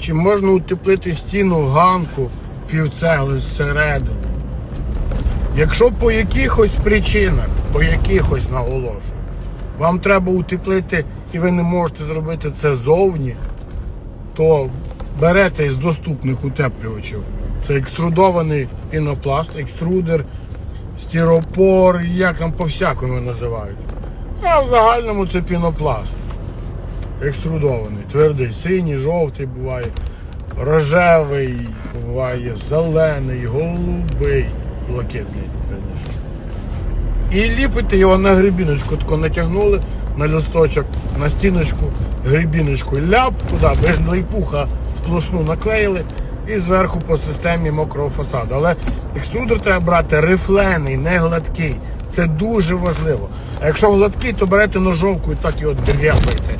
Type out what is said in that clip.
чи можна утеплити стіну ганку півцегли зсередини. Якщо по якихось причинах, по якихось наголошую, вам треба утеплити і ви не можете зробити це зовні, то берете із доступних утеплювачів. Це екструдований пінопласт, екструдер, стіропор, як там по-всякому називають. А в загальному це пінопласт. Екструдований. Твердий, синій, жовтий буває, рожевий, буває, зелений, голубий, блакитний. І ліпите його на грибіночку, тако натягнули на листочок, на стіночку, грибіночку, ляп туди, без лайпуха сплошну наклеїли і зверху по системі мокрого фасаду. Але екструдер треба брати рифлений, не гладкий. Це дуже важливо. А якщо гладкий, то берете ножовку і так його дряпаєте.